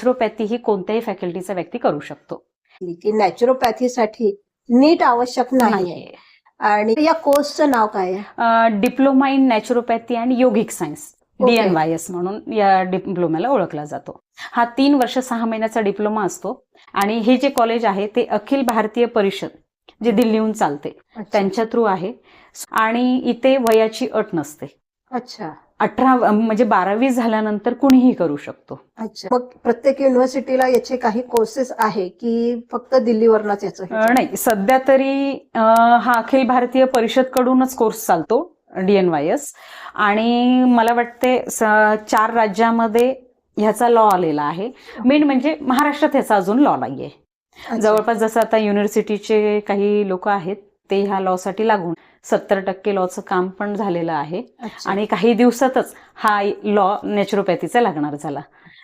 Naturopathy ही कोणत्याही फॅकल्टीचा व्यक्ती करू शकतो. की नॅचरोपॅथीसाठी नीट आवश्यक नाही नाहीये. आणि या कोर्सचं नाव काय आहे? Diploma in naturopathy and yogic science Okay. DNYS म्हणून या डिप्लोम्याला ओळखला जातो. हा तीन वर्ष सहा महिन्याचा डिप्लोमा असतो आणि हे जे कॉलेज आहे ते अखिल भारतीय परिषद जे दिल्लीहून चालते. त्यांच्या थ्रू आहे. आणि इथे वयाची अट नसते. अच्छा. अठरा म्हणजे बारावी झाल्यानंतर कुणीही करू शकतो. अच्छा. मग प्रत्येक युनिव्हर्सिटीला याचे काही कोर्सेस आहे की फक्त दिल्लीवरनच याचं नाही. सध्या तरी हा अखिल भारतीय परिषद कडूनच कोर्स चालतो डीएनवायएस आणि मला वाटते चार राज्यामध्ये ह्याचा लॉ आलेला आहे. मेन म्हणजे महाराष्ट्रात ह्याचा अजून लॉ नाहीये. जवळपास जसं आता युनिव्हर्सिटीचे काही लोक आहेत ते ह्या लॉ साठी लागून सत्तर टक्के लॉचं काम पण झालेलं आहे. आणि काही दिवसातच हा लॉ नॅचरोपॅथीचा लागणार झाला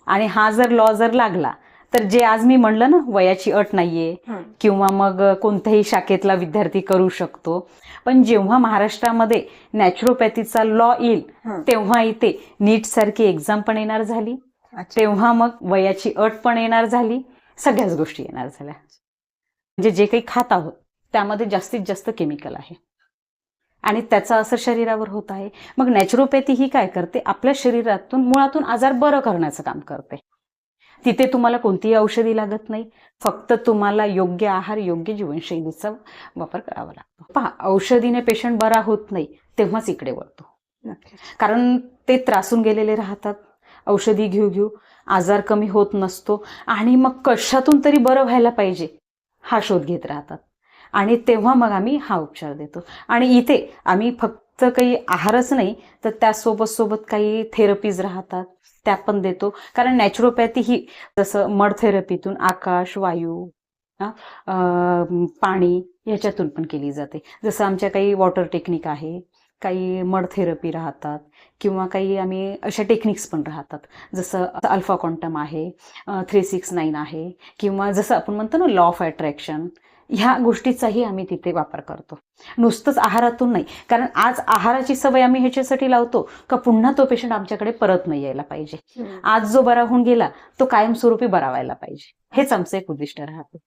आणि हा जर लॉ जर लागला तर जे आज मी म्हणलं ना वयाची अट नाहीये. किंवा मग कोणत्याही शाखेतला विद्यार्थी करू शकतो पण जेव्हा महाराष्ट्रामध्ये नॅचरोपॅथीचा लॉ येईल. तेव्हा इथे नीट सारखी एक्झाम पण येणार झाली. तेव्हा मग वयाची अट पण येणार झाली सगळ्याच गोष्टी येणार झाल्या म्हणजे जे काही खात आहोत त्यामध्ये जास्तीत जास्त केमिकल आहे. आणि त्याचा असर शरीरावर होत आहे. मग नॅचरोपॅथी ही काय करते? आपल्या शरीरातून मुळातून आजार बरं करण्याचं काम करते. तिथे तुम्हाला कोणतीही औषधी लागत नाही. फक्त तुम्हाला योग्य आहार योग्य जीवनशैलीचा वापर करावा लागतो. पहा औषधीने पेशंट बरा होत नाही तेव्हाच इकडे वळतो. कारण ते त्रासून गेलेले राहतात. औषधी घेऊ घेऊ आजार कमी होत नसतो. आणि मग कशातून तरी बरं व्हायला पाहिजे हा शोध घेत राहतात. आणि तेव्हा मग आम्ही हा उपचार देतो. आणि इथे आम्ही फक्त काही आहारच नाही तर त्यासोबत सोबत काही थेरपीज राहतात त्या पण देतो. कारण नॅचरोपॅथी ही जसं मड थेरपीतून आकाश वायू पाणी याच्यातून पण केली जाते. जसं आमच्या काही वॉटर टेक्निक आहे काही मड थेरपी राहतात किंवा काही आम्ही अशा टेक्निक्स पण राहतात. जसं अल्फा क्वांटम आहे थ्री सिक्स नाईन आहे किंवा जसं आपण म्हणतो ना लॉ ऑफ अट्रॅक्शन ह्या गोष्टीचाही आम्ही तिथे वापर करतो. नुसतंच आहारातून नाही. कारण आज आहाराची सवय आम्ही ह्याच्यासाठी लावतो का पुन्हा तो पेशंट आमच्याकडे परत नाही यायला पाहिजे. आज जो बरा होऊन गेला तो कायमस्वरूपी बरा व्हायला पाहिजे. हेच आमचं एक उद्दिष्ट राहतं.